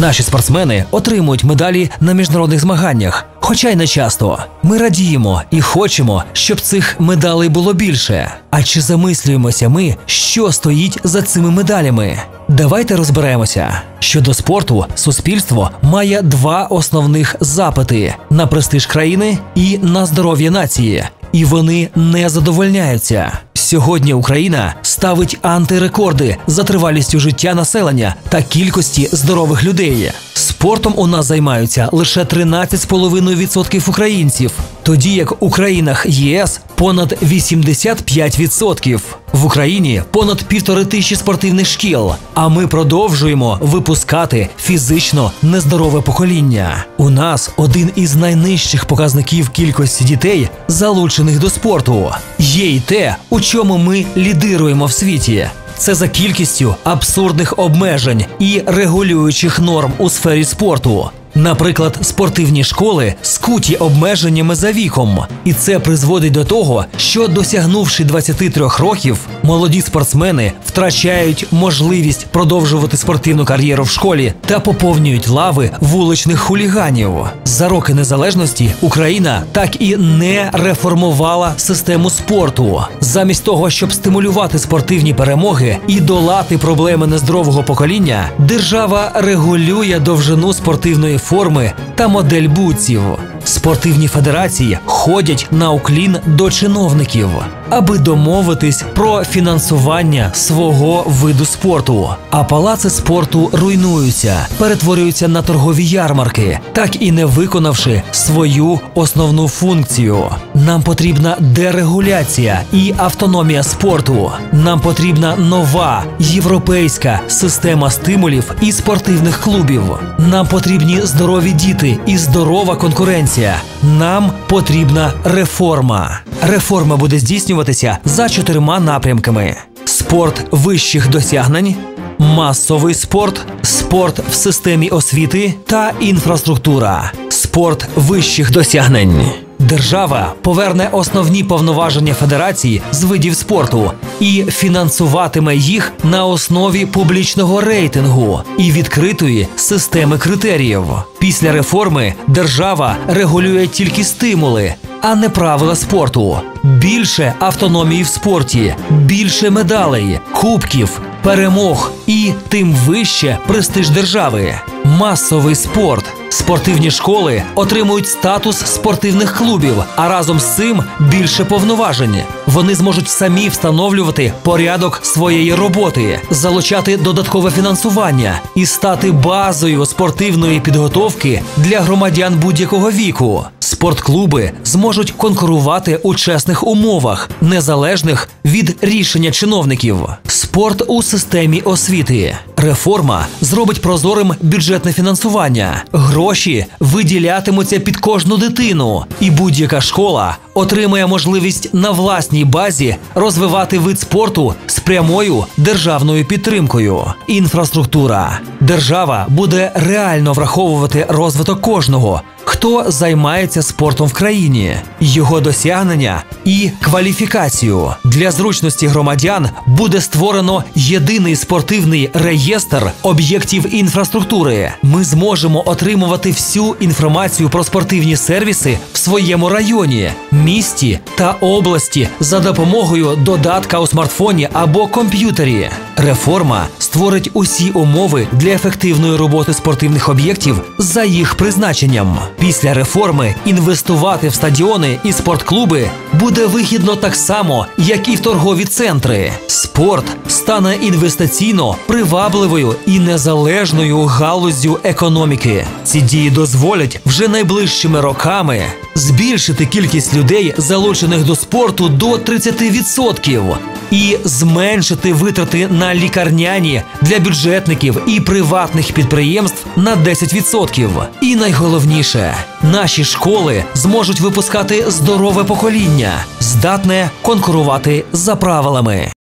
Наші спортсмени отримують медалі на міжнародних змаганнях, хоча й не часто. Ми радіємо і хочемо, щоб цих медалей було більше. А чи замислюємося ми, що стоїть за цими медалями? Давайте розберемося. Щодо спорту, суспільство має два основних запити: на престиж країни і на здоров'я нації. І вони не задовольняються. Сьогодні Україна ставить антирекорди за тривалістю життя населення та кількості здорових людей. Спортом у нас займаються лише 13,5% українців, тоді як у країнах ЄС понад 85%. В Україні понад півтори тисячі спортивних шкіл. А ми продовжуємо випускати фізично нездорове покоління. У нас один із найнижчих показників кількості дітей, залучених до спорту. Є й те, у чому ми лідируємо в світі. Це за кількістю абсурдних обмежень і регулюючих норм у сфері спорту. Наприклад, спортивні школи скуті обмеженнями за віком, і це призводить до того, що досягнувши 23 років, молоді спортсмени втрачають можливість продовжувати спортивну кар'єру в школі та поповнюють лави вуличних хуліганів. За роки незалежності Україна так і не реформувала систему спорту. Замість того, щоб стимулювати спортивні перемоги і долати проблеми нездорового покоління, держава регулює довжину спортивної форми та модель бутсів. Спортивні федерації ходять на уклін до чиновників, аби домовитись про фінансування свого виду спорту. А палаци спорту руйнуються, перетворюються на торгові ярмарки, так і не виконавши свою основну функцію. Нам потрібна дерегуляція і автономія спорту. Нам потрібна нова європейська система стимулів і спортивних клубів. Нам потрібні здорові діти і здорова конкуренція. Нам потрібна реформа. Реформа буде здійснюватися за чотирма напрямками: спорт вищих досягнень, масовий спорт, спорт в системі освіти та інфраструктура, спорт вищих досягнень. Держава поверне основні повноваження федерації з видів спорту і фінансуватиме їх на основі публічного рейтингу і відкритої системи критеріїв. Після реформи держава регулює тільки стимули, а не правила спорту. Більше автономії в спорті, більше медалей, кубків, перемог і тим вище престиж держави. Масовий спорт. Спортивні школи отримують статус спортивних клубів, а разом з цим більше повноважень. Вони зможуть самі встановлювати порядок своєї роботи, залучати додаткове фінансування і стати базою спортивної підготовки для громадян будь-якого віку. Спортклуби зможуть конкурувати у чесних умовах, незалежних від рішення чиновників. Спорт у системі освіти. Реформа зробить прозорим бюджетне фінансування. Гроші виділятимуться під кожну дитину, і будь-яка школа отримає можливість на власній базі розвивати вид спорту з прямою державною підтримкою. Інфраструктура. Держава буде реально враховувати розвиток кожного. Хто займається спортом в країні, його досягнення і кваліфікацію для зручності громадян буде створено єдиний спортивний реєстр об'єктів інфраструктури. Ми зможемо отримувати всю інформацію про спортивні сервіси в своєму районі, місті та області за допомогою додатка у смартфоні або комп'ютері. Реформа створить усі умови для ефективної роботи спортивних об'єктів за їх призначенням. Після реформи інвестувати в стадіони і спортклуби буде вигідно так само, як і в торгові центри. Спорт стане інвестиційно привабливою і незалежною галуззю економіки. Ці дії дозволять вже найближчими роками збільшити кількість людей, залучених до спорту до 30% і зменшити витрати на лікарняні для бюджетників і приватних підприємств на 10%. І найголовніше, наші школи зможуть випускати здорове покоління, здатне конкурувати за правилами.